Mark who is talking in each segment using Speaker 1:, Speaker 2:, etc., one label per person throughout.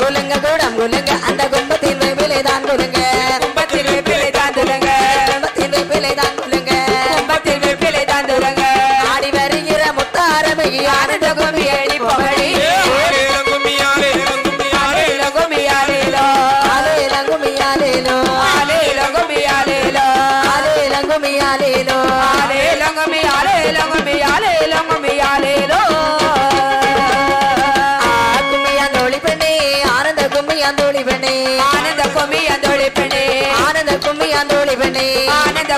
Speaker 1: గులంగ గూడం
Speaker 2: గులంగ అంద గుంబ
Speaker 1: ஆனந்த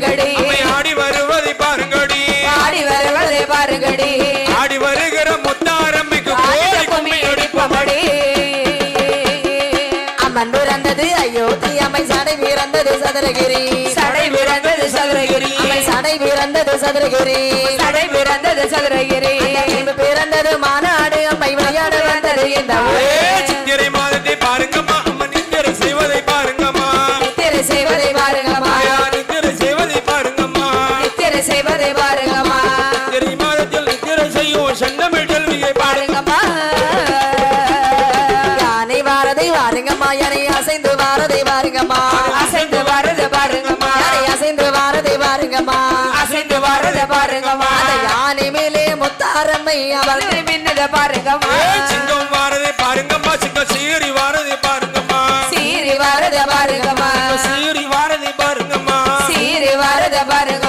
Speaker 3: பாருங்கடி. ஆடி வருவதை பாருங்கடி.
Speaker 1: ஆடி வருவதை பாருங்கடி.
Speaker 3: ஆடி வருகிற
Speaker 1: கும்மி அடிப்பமடி
Speaker 2: அம்மன் பிறந்தது அயோத்தி அம்மை சடை பிறந்தது சதுரகிரி.
Speaker 1: சடை பிறந்தது சதுரகிரி.
Speaker 2: அம்மை சடை பிறந்தது சதுரகிரி.
Speaker 1: சடை பிறந்தது சதுரகிரி.
Speaker 2: வாரதை வாருங்கம்மா யானை அசைந்து வாரதை வாருங்கம்மா.
Speaker 1: அசைந்து வரத பாருங்கம்மா
Speaker 2: யானை அசைந்து வாரதை வாருங்கம்மா.
Speaker 1: அசைந்து வரத பாருங்கம்மா
Speaker 2: அந்த யானை மேலே முத்தாரம்மை
Speaker 1: வந்து மின்னத பாருங்கம்மா.
Speaker 3: ஏ சிங்கம் வாரதை பாருங்கம்மா சிங்கம் சீறி வாரதை பாருங்கம்மா.
Speaker 1: சீறி வரத பாருங்கம்மா.
Speaker 3: சீறி வாரதை பாருங்கம்மா.
Speaker 1: சீறி வரத பாருங்கம்மா.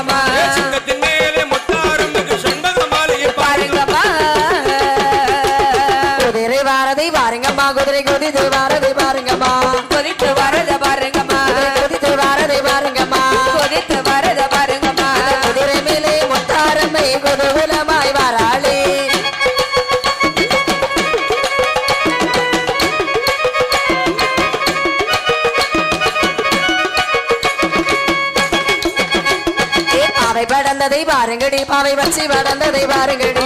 Speaker 2: வாரதை வாருங்கம்மா. குதிரை குதித்து வாரதை பாருங்கம்மா
Speaker 1: கொதித்து வரத பாருங்கம்மா
Speaker 2: குதித்து வாரதை பாருங்கம்மா
Speaker 1: கொதித்து வரத பாருங்கம்மா
Speaker 2: குதிரை மேலே முத்தாரம்மை குதூகலமாய் வாராளே. பாவை படந்ததை பாருங்கடி பாவை வச்சு படந்ததை பாருங்கடி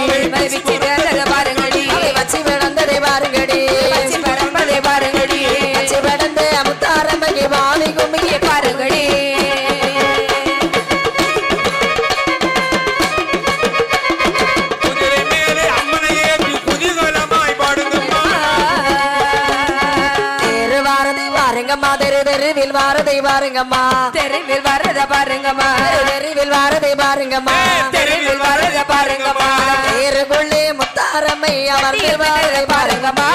Speaker 2: தெருவில் வாரதை பாருங்கம்மா
Speaker 1: தெருவில் வரத பாருங்கம்மா.
Speaker 2: தெரு தெருவில் வாரதை பாருங்கம்மா.
Speaker 1: தெருவில் வரத பாருங்கம்மா.
Speaker 2: தேருக்குள்ளே முத்தாரம்மை அமர்ந்து வாரதை பாருங்கம்மா.